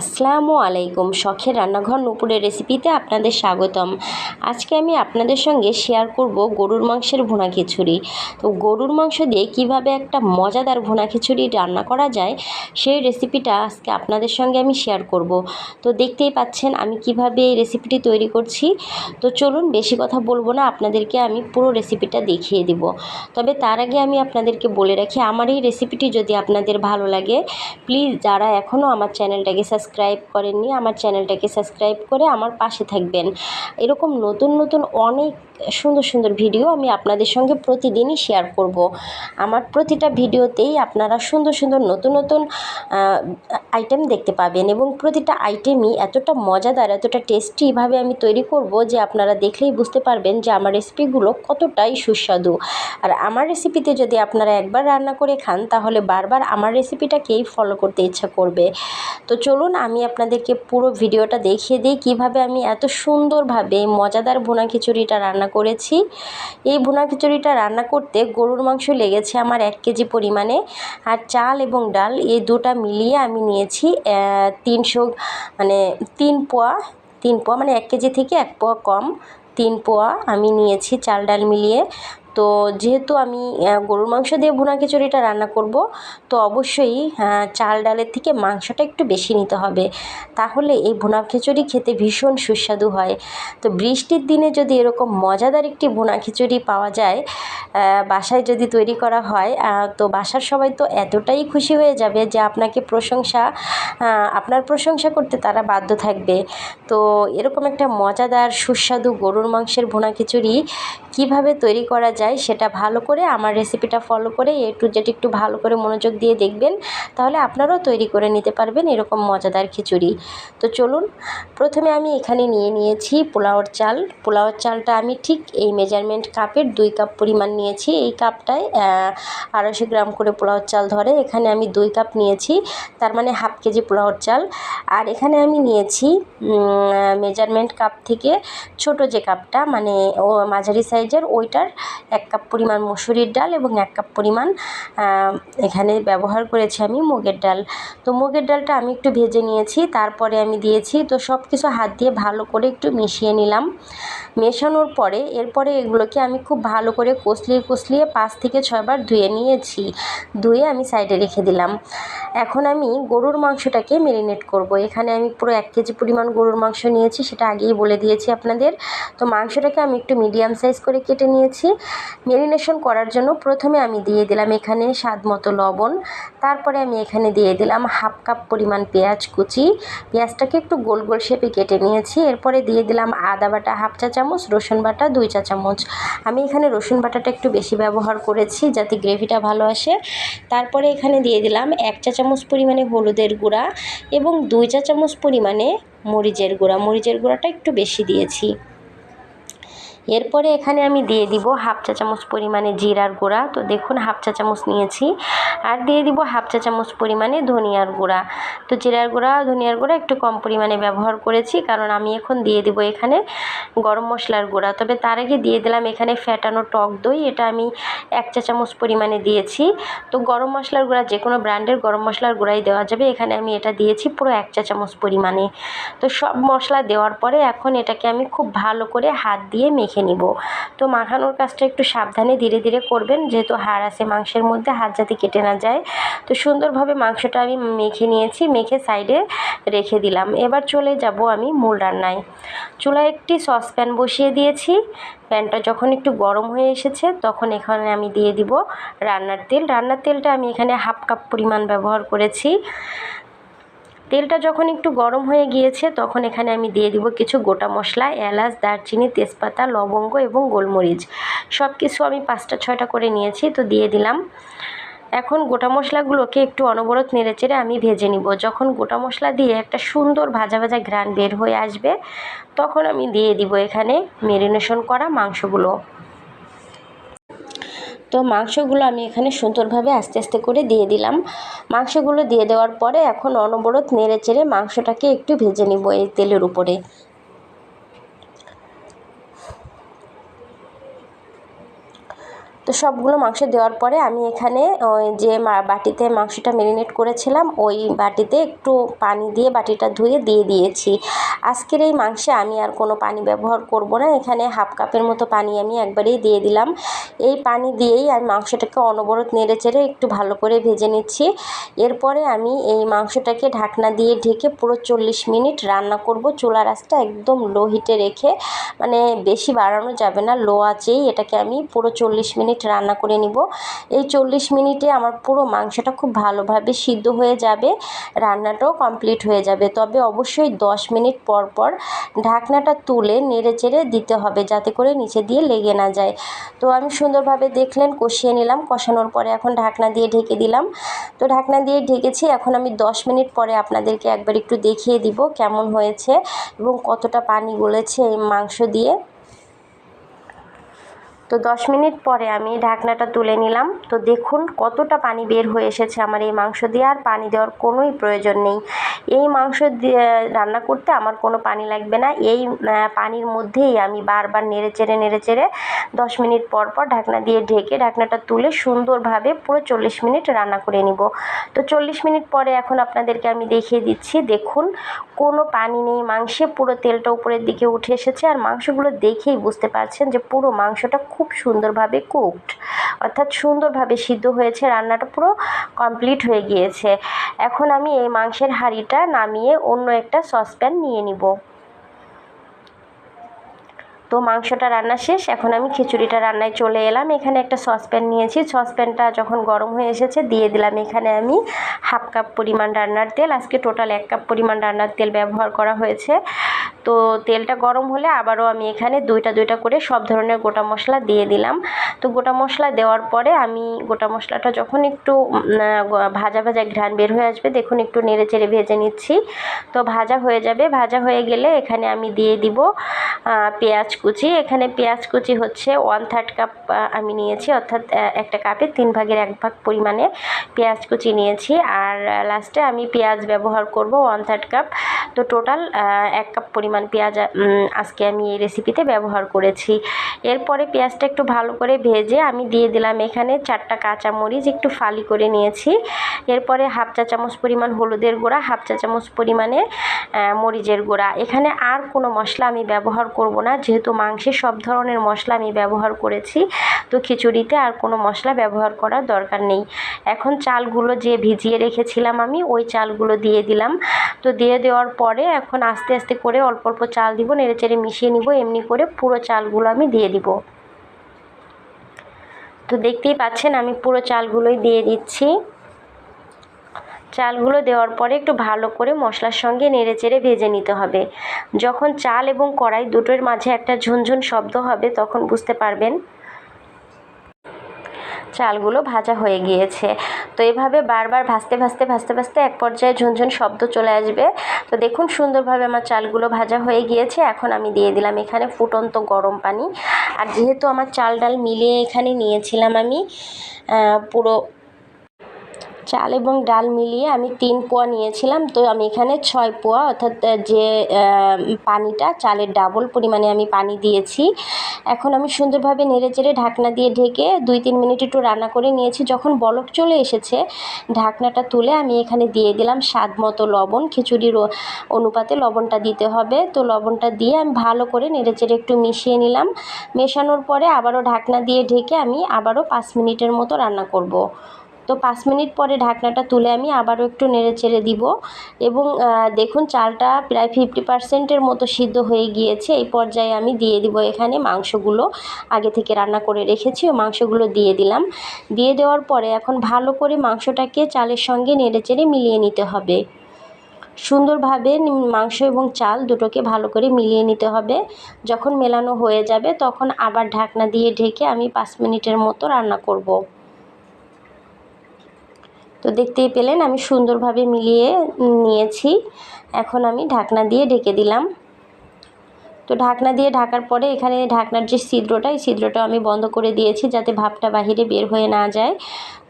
আসসালামু আলাইকুম, শখের রান্নাঘর নুপুরের রেসিপিতে আপনাদের স্বাগতম। আজকে আমি আপনাদের সঙ্গে শেয়ার করব গরুর মাংসের ভুনা খিচুড়ি। তো গরুর মাংস দিয়ে কীভাবে একটা মজাদার ভুনা খিচুড়ি রান্না করা যায়, সেই রেসিপিটা আজকে আপনাদের সঙ্গে আমি শেয়ার করব। তো দেখতেই পাচ্ছেন আমি কীভাবে এই রেসিপিটি তৈরি করছি। তো চলুন বেশি কথা বলব না, আপনাদেরকে আমি পুরো রেসিপিটা দেখিয়ে দিব। তবে তার আগে আমি আপনাদেরকে বলে রাখি, আমার এই রেসিপিটি যদি আপনাদের ভালো লাগে প্লিজ যারা এখনও আমার চ্যানেলটাকে সাবস্ক্রাইব করেননি আমার চ্যানেলটাকে সাবস্ক্রাইব করে আমার পাশে থাকবেন। এরকম নতুন নতুন অনেক সুন্দর সুন্দর ভিডিও আমি আপনাদের সঙ্গে প্রতিদিনই শেয়ার করব। আমার প্রতিটা ভিডিওতেই আপনারা সুন্দর সুন্দর নতুন নতুন আইটেম দেখতে পাবেন এবং প্রতিটা আইটেমই এতটা মজাদার, এতটা টেস্টিভাবে আমি তৈরি করব যে আপনারা দেখলেই বুঝতে পারবেন যে আমার রেসিপিগুলো কতটাই সুস্বাদু। আর আমার রেসিপিতে যদি আপনারা একবার রান্না করে খান, তাহলে বারবার আমার রেসিপিটাকেই ফলো করতে ইচ্ছা করবে। তো চলুন আমি আপনাদেরকে পুরো ভিডিওটা দেখিয়ে দিই কীভাবে আমি এত সুন্দরভাবে মজাদার ভুনা খিচুড়িটা রান্না করেছি। এই ভুনা খিচুড়িটা রান্না করতে গরুর মাংস লেগেছে আমার এক কেজি পরিমাণে। আর চাল এবং ডাল এই দুটা মিলিয়ে আমি নিয়েছি তিনশো মানে তিন পোয়া তিন পোয়া মানে এক কেজি থেকে এক পোয়া কম তিন পোয়া আমি নিয়েছি চাল ডাল মিলিয়ে। তো যেহেতু আমি গরুর মাংস দিয়ে ভুনা খিচুড়িটা রান্না করব, তো অবশ্যই চাল ডালের থেকে মাংসটা একটু বেশি নিতে হবে। তাহলে এই ভুনা খিচুড়ি খেতে ভীষণ সুস্বাদু হয়। তো বৃষ্টির দিনে যদি এরকম মজাদার একটি ভুনা খিচুড়ি পাওয়া যায় বাসায় যদি তৈরি করা হয় তো বাসার সবাই তো এতটাই খুশি হয়ে যাবে যে আপনাকে প্রশংসা আপনার প্রশংসা করতে তারা বাধ্য থাকবে। তো এরকম একটা মজাদার সুস্বাদু গরুর মাংসের ভুনা খিচুড়ি কীভাবে তৈরি করা যায় সেটা ভালো করে আমার রেসিপিটা ফলো করে এ টু জেড একটু ভালো করে মনোযোগ দিয়ে দেখবেন, তাহলে আপনারাও তৈরি করে নিতে পারবেন এরকম মজাদার খিচুড়ি। তো চলুন, প্রথমে আমি এখানে নিয়ে নিয়েছি পোলাওর চাল। পোলাওর চালটা আমি ঠিক এই মেজারমেন্ট কাপের দুই কাপ পরিমাণ নিয়েছি। এই কাপটায় আড়াইশো গ্রাম করে পোলাওর চাল ধরে এখানে আমি দুই কাপ নিয়েছি, তার মানে হাফ কেজি পোলাওর চাল। আর এখানে আমি নিয়েছি মেজারমেন্ট কাপ থেকে ছোট যে কাপটা মানে ও মাঝারি সাইজের ওইটার এক কাপ পরিমাণ মুসুরির ডাল এবং এক কাপ পরিমাণ এখানে ব্যবহার করেছি আমি মুগের ডাল। তো মুগের ডালটা আমি একটু ভেজে নিয়েছি, তারপরে আমি দিয়েছি, তো সব কিছু হাত দিয়ে ভালো করে একটু মিশিয়ে নিলাম। মেশানোর পরে, এরপরে এগুলোকে আমি খুব ভালো করে কষলিয়ে কষলিয়ে পাঁচ থেকে ছয়বার ধুয়ে নিয়েছি, ধুয়ে আমি সাইডে রেখে দিলাম। এখন আমি গরুর মাংসটাকে মেরিনেট করব। এখানে আমি পুরো এক কেজি পরিমাণ গরুর মাংস নিয়েছি, সেটা আগেই বলে দিয়েছি আপনাদের। তো মাংসটাকে আমি একটু মিডিয়াম সাইজ করে কেটে নিয়েছি। মেরিনেশন করার জন্য প্রথমে আমি দিয়ে দিলাম এখানে স্বাদ মতো লবণ, তারপরে আমি এখানে দিয়ে দিলাম হাফ কাপ পরিমাণ পেঁয়াজ কুচি। পেঁয়াজটাকে একটু গোল গোল শেপে কেটে নিয়েছি, এরপরে দিয়ে দিলাম আদা বাটা হাফ চা চামচ, রসুন বাটা দুই চা চামচ। আমি এখানে রসুন বাটাটা একটু বেশি ব্যবহার করেছি যাতে গ্রেভিটা ভালো আসে। তারপরে এখানে দিয়ে দিলাম এক চা চামচ পরিমাণে হলুদের গুঁড়া এবং দুই চা চামচ পরিমাণে মরিচের গুঁড়া। মরিচের গুঁড়াটা একটু বেশি দিয়েছি। এরপরে এখানে আমি দিয়ে দিব হাফ চা চামচ পরিমাণে জিরার গুঁড়া। তো দেখুন, হাফ চা চামচ নিয়েছি। আর দিয়ে দিব হাফ চা চামচ পরিমাণে ধনিয়ার গুঁড়া। তো জিরার গুঁড়া, ধনিয়ার গুঁড়া একটু কম পরিমাণে ব্যবহার করেছি, কারণ আমি এখন দিয়ে দিব এখানে গরম মশলার গুঁড়া। তবে তার আগে দিয়ে দিলাম এখানে ফ্যাটানো টক দই। এটা আমি এক চা চামচ পরিমাণে দিয়েছি। তো গরম মশলার গুঁড়া, যে কোনো ব্র্যান্ডের গরম মশলার গুঁড়াই দেওয়া যাবে। এখানে আমি এটা দিয়েছি পুরো এক চা চামচ পরিমাণে। তো সব মশলা দেওয়ার পরে এখন এটাকে আমি খুব ভালো করে হাত দিয়ে মেখে মেখে নিব। তো মাখানোর কাজটা একটু সাবধানে ধীরে ধীরে করবেন, যেহেতু হাড় আছে মাংসের মধ্যে হাত যাতে কেটে না যায়। তো সুন্দরভাবে মাংসটা আমি মেখে নিয়েছি, মেখে সাইডে রেখে দিলাম। এবার চলে যাব আমি মূল রান্নায়। চুলায় একটি সসপ্যান বসিয়ে দিয়েছি। প্যানটা যখন একটু গরম হয়ে এসেছে, তখন এখানে আমি দিয়ে দিব রান্নার তেল। রান্নার তেলটা আমি এখানে হাফ কাপ পরিমাণ ব্যবহার করেছি। তেলটা যখন একটু গরম হয়ে গিয়েছে, তখন এখানে আমি দিয়ে দিব কিছু গোটা মশলা, এলাচ, দারচিনি, তেজপাতা, লবঙ্গ এবং গোলমরিচ। সব কিছু আমি পাঁচটা, ছয়টা করে নিয়েছি, তো দিয়ে দিলাম। এখন গোটা মশলাগুলোকে একটু অনবরত নেড়েচেড়ে আমি ভেজে নিব। যখন গোটা মশলা দিয়ে একটা সুন্দর ভাজা ভাজা ঘ্রাণ বের হয়ে আসবে, তখন আমি দিয়ে দিব এখানে মেরিনেশন করা মাংসগুলো। তো মাংসগুলো আমি এখানে সুন্দরভাবে আস্তে আস্তে করে দিয়ে দিলাম। মাংসগুলো দিয়ে দেওয়ার পরে এখন অনবরত নেড়ে চেড়ে মাংসটাকে একটু ভেজে নিব এই তেলের উপরে। তো সবগুলো মাংস দেওয়ার পরে আমি এখানে ওই যে বাটিতে মাংসটা ম্যারিনেট করেছিলাম, ওই বাটিতে একটু পানি দিয়ে বাটিটা ধুয়ে দিয়ে দিয়েছি। আজকের এই মাংসে আমি আর কোনো পানি ব্যবহার করব না, এখানে হাফ কাপের মতো পানি আমি একবারেই দিয়ে দিলাম। এই পানি দিয়েই আমি মাংসটাকে অনবরত নেড়ে চেড়ে একটু ভালো করে ভেজে নিচ্ছি। এরপরে আমি এই মাংসটাকে ঢাকনা দিয়ে ঢেকে পুরো চল্লিশ মিনিট রান্না করব। চুলা রাসটা একদম লো হিটে রেখে মানে বেশি বাড়ানো যাবে না, লো আঁচেই এটাকে আমি পুরো চল্লিশ মিনিট রান্না করে নিব। এই চল্লিশ মিনিটে আমার পুরো মাংসটা খুব ভালোভাবে সিদ্ধ হয়ে যাবে, রান্নাটাও কমপ্লিট হয়ে যাবে। তবে অবশ্যই দশ মিনিট পর পর ঢাকনাটা তুলে নেড়ে চেড়ে দিতে হবে যাতে করে নিচে দিয়ে লেগে না যায়। তো আমি সুন্দরভাবে দেখলেন, কষিয়ে নিলাম। কষানোর পরে এখন ঢাকনা দিয়ে ঢেকে দিলাম। তো ঢাকনা দিয়ে ঢেকেছি। এখন আমি দশ মিনিট পরে আপনাদেরকে একবার একটু দেখিয়ে দিব কেমন হয়েছে এবং কতটা পানি গলেছে এই মাংস দিয়ে। তো দশ মিনিট পরে আমি ঢাকনাটা তুলে নিলাম। তো দেখুন কতটা পানি বের হয়ে এসেছে আমার এই মাংস দিয়ে, আর পানি দেওয়ার কোনোই প্রয়োজন নেই। এই মাংস দিয়ে রান্না করতে আমার কোনো পানি লাগবে না। এই পানির মধ্যেই আমি বারবার নেড়ে চেড়ে নেড়ে চেড়ে দশ মিনিট পর পর ঢাকনা দিয়ে ঢেকে ঢাকনাটা তুলে সুন্দরভাবে পুরো চল্লিশ মিনিট রান্না করে নিব। তো চল্লিশ মিনিট পরে এখন আপনাদেরকে আমি দেখিয়ে দিচ্ছি, দেখুন কোনো পানি নেই, মাংসে পুরো তেলটা উপরের দিকে উঠে এসেছে। আর মাংসগুলো দেখেই বুঝতে পারছেন যে পুরো মাংসটা খুব সুন্দরভাবে কুকড অর্থাৎ সুন্দরভাবে সিদ্ধ হয়েছে, রান্নাটা পুরো কমপ্লিট হয়ে গিয়েছে। এখন আমি এই মাংসের হাঁড়িটা নামিয়ে অন্য একটা সসপ্যান নিয়ে নিব। তো মাংসটা রান্না শেষ, এখন আমি খিচুড়িটা রান্নায় চলে এলাম। এখানে একটা সসপ্যান নিয়েছি। সসপ্যানটা যখন গরম হয়ে এসেছে, দিয়ে দিলাম এখানে আমি হাফ কাপ পরিমাণ রান্নার তেল। আজকে টোটাল এক কাপ পরিমাণ রান্নার তেল ব্যবহার করা হয়েছে। তো তেলটা গরম হলে আবারও আমি এখানে দুইটা দুইটা করে সব ধরনের গোটা মশলা দিয়ে দিলাম। তো গোটা মশলা দেওয়ার পরে আমি গোটা মশলাটা যখন একটু ভাজা ভাজা ঘ্রাণ বের হয়ে আসবে, দেখুন একটু নেড়ে চেড়ে ভেজে নিচ্ছি। তো ভাজা হয়ে যাবে। ভাজা হয়ে গেলে এখানে আমি দিয়ে দিব পেঁয়াজ কুচি। এখানে পেঁয়াজ কুচি হচ্ছে ওয়ান থার্ড কাপ আমি নিয়েছি। অর্থাৎ একটা কাপে তিন ভাগের এক ভাগ পরিমাণে পেঁয়াজ কুচি নিয়েছি। আর লাস্টে আমি পেঁয়াজ ব্যবহার করব ওয়ান থার্ড কাপ তো টোটাল এক কাপ পরিমাণ পেঁয়াজ উম, আজকে আমি এই রেসিপিতে ব্যবহার করেছি। এরপরে পেঁয়াজটা একটু ভালো করে ভেজে আমি দিয়ে দিলাম এখানে চারটা কাঁচা মরিচ একটু ফালি করে নিয়েছি। এরপরে হাফ চা চামচ পরিমাণ হলুদের গুঁড়া হাফ চা চামচ পরিমাণে মরিচের গুঁড়া। এখানে আর কোনো মশলা আমি ব্যবহার করব না যেহেতু মাংসে সব ধরনের মশলা আমি ব্যবহার করেছি তো খিচুড়িতে আর কোনো মশলা ব্যবহার করার দরকার নেই। এখন চালগুলো যে ভিজিয়ে রেখেছিলাম আমি ওই চালগুলো দিয়ে দিলাম। তো দিয়ে দেওয়ার পরে এখন আস্তে আস্তে করে অল্প অল্প অল্প চাল দিব নেড়ে চেড়ে মিশিয়ে নিব, এমনি করে পুরো চালগুলো আমি দিয়ে দিব। তো দেখতেই পাচ্ছেন আমি পুরো চালগুলোই দিয়ে দিচ্ছি। চালগুলো দেওয়ার পরে একটু ভালো করে মশলার সঙ্গে নেড়ে চেড়ে ভেজে নিতে হবে। যখন চাল এবং কড়াই দুটোর মাঝে একটা ঝুনঝুন শব্দ হবে, তখন বুঝতে পারবেন চালগুলো ভাজা হয়ে গিয়েছে। তো এভাবে বারবার ভাজতে ভাজতে ভাজতে ভাজতে এক পর্যায়ে ঝুনঝুন শব্দ চলে আসবে। তো দেখুন সুন্দরভাবে আমার চালগুলো ভাজা হয়ে গিয়েছে। এখন আমি দিয়ে দিলাম এখানে ফুটন্ত গরম পানি। আর যেহেতু আমার চাল ডাল মিলিয়ে এখানে নিয়েছিলাম আমি পুরো চাল এবং ডাল মিলিয়ে আমি তিন পোয়া নিয়েছিলাম। তো আমি এখানে ছয় পোয়া অর্থাৎ যে পানিটা, চালের ডাবল পরিমাণে আমি পানি দিয়েছি। এখন আমি সুন্দরভাবে নেড়ে চেড়ে ঢাকনা দিয়ে ঢেকে দুই তিন মিনিট একটু রান্না করে নিয়েছি। যখন বলক চলে এসেছে, ঢাকনাটা তুলে আমি এখানে দিয়ে দিলাম স্বাদ মতো লবণ। খিচুড়ির অনুপাতে লবণটা দিতে হবে। তো লবণটা দিয়ে আমি ভালো করে নেড়ে চেড়ে একটু মিশিয়ে নিলাম। মেশানোর পরে আবারও ঢাকনা দিয়ে ঢেকে আমি আবারও পাঁচ মিনিটের মতো রান্না করব। তো পাঁচ মিনিট পরে ঢাকনাটা তুলে আমি আবারও একটু নেড়ে চেড়ে দিব এবং দেখুন চালটা প্রায় ফিফটি পার্সেন্টের মতো সিদ্ধ হয়ে গিয়েছে। এই পর্যায়ে আমি দিয়ে দিব এখানে মাংসগুলো। আগে থেকে রান্না করে রেখেছি ও মাংসগুলো দিয়ে দিলাম। দিয়ে দেওয়ার পরে এখন ভালো করে মাংসটাকে চালের সঙ্গে নেড়ে চেড়ে মিলিয়ে নিতে হবে। সুন্দরভাবে মাংস এবং চাল দুটোকে ভালো করে মিলিয়ে নিতে হবে। যখন মেলানো হয়ে যাবে তখন আবার ঢাকনা দিয়ে ঢেকে আমি পাঁচ মিনিটের মতো রান্না করব। তো দেখতেই পেলেন আমি সুন্দরভাবে মিলিয়ে নিয়েছি। এখন আমি ঢাকনা দিয়ে ঢেকে দিলাম। তো ঢাকনা দিয়ে ঢাকার পরে এখানে ঢাকনার যে ছিদ্রটা, এই ছিদ্রটা আমি বন্ধ করে দিয়েছি যাতে ভাপটা বাহিরে বের হয়ে না যায়।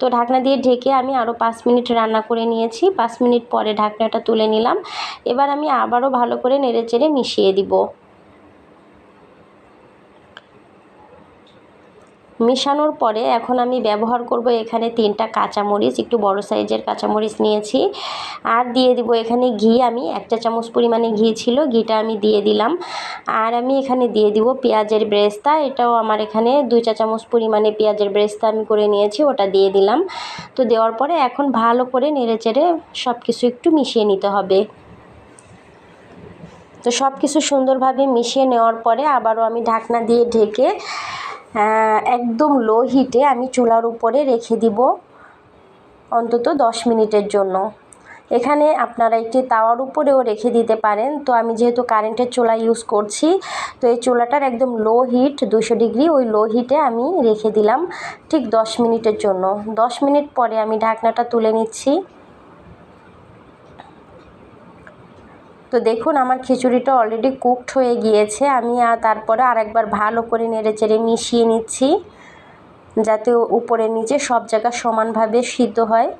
তো ঢাকনা দিয়ে ঢেকে আমি আরও পাঁচ মিনিট রান্না করে নিয়েছি। পাঁচ মিনিট পরে ঢাকনাটা তুলে নিলাম। এবার আমি আবারও ভালো করে নেড়ে চেড়ে মিশিয়ে দিব। মেশানোর পরে এখন আমি ব্যবহার করব এখানে তিনটা কাঁচামরিচ, একটু বড় সাইজের কাঁচামরিচ নিয়েছি। আর দিয়ে দিব এখানে ঘি, আমি একটা চামচ পরিমাণে ঘি ছিল, ঘিটা আমি দিয়ে দিলাম। আর আমি এখানে দিয়ে দিব পেঁয়াজের ব্রেস্তা, এটাও আমার এখানে দুই চা চামচ পরিমাণে পেঁয়াজের ব্রেস্তা আমি করে নিয়েছি, ওটা দিয়ে দিলাম। তো দেওয়ার পরে এখন ভালো করে নেড়ে চেড়ে সব কিছু একটু মিশিয়ে নিতে হবে। তো সব কিছু সুন্দরভাবে মিশিয়ে নেওয়ার পরে আবারও আমি ঢাকনা দিয়ে ঢেকে একদম লো হিটে আমি চুলার উপরে রেখে দিব অন্তত দশ মিনিটের জন্য। এখানে আপনারা একটি তাওয়ার উপরেও রেখে দিতে পারেন। তো আমি যেহেতু কারেন্টের চুলা ইউজ করছি, তো এই চুলাটার একদম লো হিট দুশো ডিগ্রি ওই লো হিটে আমি রেখে দিলাম ঠিক দশ মিনিটের জন্য। দশ মিনিট পরে আমি ঢাকনাটা তুলে নিচ্ছি। তো দেখুন, আমার খিচুড়িটা অলরেডি কুকড হয়ে গিয়েছে। আমি আর তারপরে আরেকবার ভালো করে নেড়ে চেড়ে মিশিয়ে নিচ্ছি, যাতে উপরে নিচে সব জায়গা সমানভাবে সিদ্ধ হয়।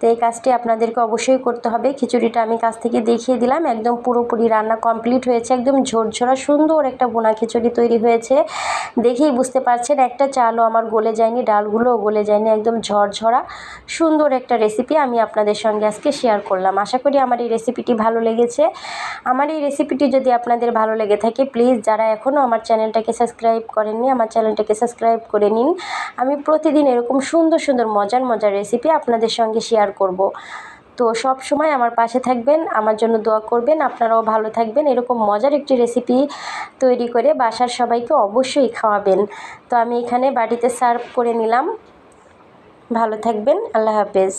তো এই কাজটি আপনাদেরকে অবশ্যই করতে হবে। খিচুড়িটা আমি কাছ থেকে দেখিয়ে দিলাম। একদম পুরোপুরি রান্না কমপ্লিট হয়েছে। একদম ঝোরঝোরা, সুন্দর একটা বোনা খিচুড়ি তৈরি হয়েছে। দেখেই বুঝতে পারছেন, একটা চালও আমার গলে যায়নি, ডালগুলোও গলে যায়নি। একদম ঝরঝরা, সুন্দর একটা রেসিপি আমি আপনাদের সঙ্গে আজকে শেয়ার করলাম। আশা করি আমার এই রেসিপিটি ভালো লেগেছে। আমার এই রেসিপিটি যদি আপনাদের ভালো লেগে থাকে প্লিজ যারা এখনও আমার চ্যানেলটাকে সাবস্ক্রাইব করেননি, আমার চ্যানেলটাকে সাবস্ক্রাইব করে নিন। আমি প্রতিদিন এরকম সুন্দর সুন্দর, মজার মজার রেসিপি আপনাদের সঙ্গে শেয়ার শেয়ার করব। তো সব সময় আমার পাশে থাকবেন, আমার জন্য দোয়া করবেন, আপনারাও ভালো থাকবেন। এরকম মজার একটি রেসিপি তৈরি করে বাসার সবাইকে অবশ্যই খাওয়াবেন। তো আমি এখানে বাড়িতে সার্ভ করে নিলাম। ভালো থাকবেন, আল্লাহ হাফেজ।